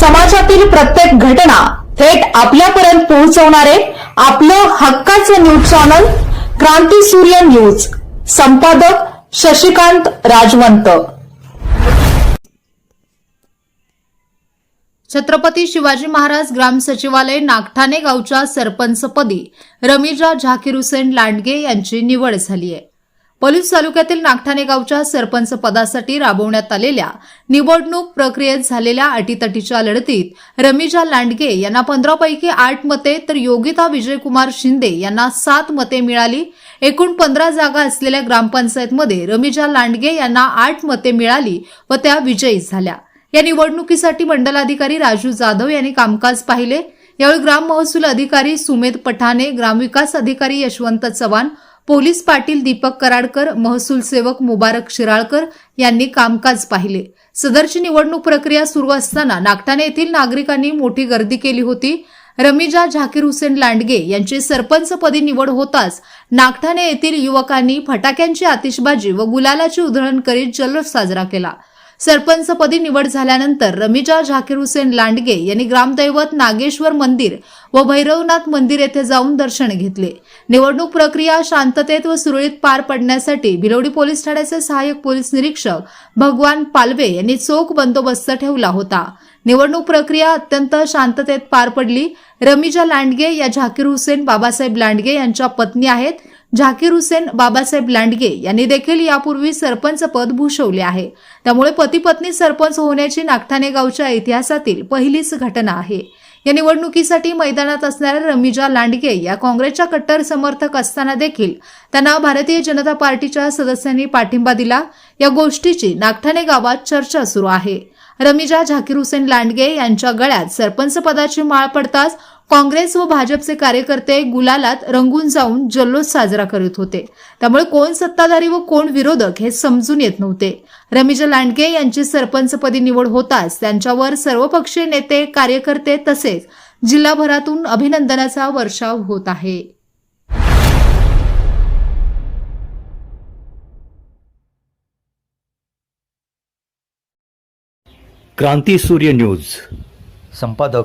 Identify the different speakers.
Speaker 1: समाजातील प्रत्येक घटना थेट आपल्यापर्यंत पोहोचवणारे आपलं हक्काचं न्यूज चॅनल क्रांती सूर्य न्यूज. संपादक शशिकांत राजवंत.
Speaker 2: छत्रपती शिवाजी महाराज ग्राम सचिवालय नागठाणे गावच्या सरपंचपदी रमिजा झाकीर हुसेन लांडगे यांची निवड झाली आहे पोलीस तालुक्यातील नागठाणे गावच्या सरपंच पदासाठी राबवण्यात आलेल्या निवडणूक प्रक्रियेत झालेल्या अटीतटीच्या लढतीत रमिजा लांडगे यांना पंधरापैकी आठ मते तर योगिता विजयकुमार शिंदे यांना सात मते मिळाली. एकूण पंधरा जागा असलेल्या ग्रामपंचायतमध्ये रमिजा लांडगे यांना आठ मते मिळाली व त्या विजयी झाल्या. या निवडणुकीसाठी मंडलाधिकारी राजू जाधव यांनी कामकाज पाहिले. यावेळी ग्राम महसूल अधिकारी सुमेध पठाणे ग्रामविकास अधिकारी यशवंत चव्हाण पोलीस पाटील दीपक कराडकर महसूल सेवक मुबारक शिराळकर यांनी कामकाज पाहिले. सदरची निवडणूक प्रक्रिया सुरू असताना नागठाणे येथील नागरिकांनी मोठी गर्दी केली होती. रमिजा झाकीर हुसेन लांडगे यांची सरपंचपदी निवड होताच नागठाणे येथील युवकांनी फटाक्यांची आतिषबाजी व गुलालाची उधळण करीत जल्लोष साजरा केला. सरपंचपदी निवड झाल्यानंतर रमिजा झाकीर हुसेन लांडगे यांनी ग्रामदैवत नागेश्वर मंदिर व भैरवनाथ मंदिर येथे जाऊन दर्शन घेतले. निवडणूक प्रक्रिया शांततेत व सुरळीत पार पडण्यासाठी भिलवडी पोलीस ठाण्याचे सहाय्यक पोलीस निरीक्षक भगवान पालवे यांनी चोख बंदोबस्त ठेवला होता. निवडणूक प्रक्रिया अत्यंत शांततेत पार पडली. रमिजा लांडगे या झाकीर हुसेन बाबासाहेब लांडगे यांच्या पत्नी आहेत. झाकीर हुसेन बाबासाहेब लांडगे यांनी देखील यापूर्वी सरपंच पद भूषवले आहे. त्यामुळे पती पत्नी सरपंच होण्याची नागठाणे गावच्या इतिहासातील पहिलीच घटना आहे. या निवडणुकीसाठी मैदानात असणाऱ्या रमिजा लांडगे या काँग्रेसच्या कट्टर समर्थक असताना देखील त्यांना भारतीय जनता पार्टीच्या सदस्यांनी पाठिंबा दिला. या गोष्टीची नागठाणे गावात चर्चा सुरू आहे. रमिजा झाकीर हुसेन लांडगे यांच्या गळ्यात सरपंच पदाची माळ पडताच काँग्रेस व भाजपचे कार्यकर्ते गुलालात रंगून जाऊन जल्लोष साजरा करत होते. त्यामुळे कोण सत्ताधारी व कोण विरोधक हे समजून येत नव्हते. रमिजा लांडगे यांची सरपंचपदी निवड होताच त्यांच्यावर सर्वपक्षीय नेते कार्यकर्ते तसेच जिल्हाभरातून अभिनंदनाचा वर्षाव होत आहे.
Speaker 3: क्रांती सूर्य न्यूज. संपादक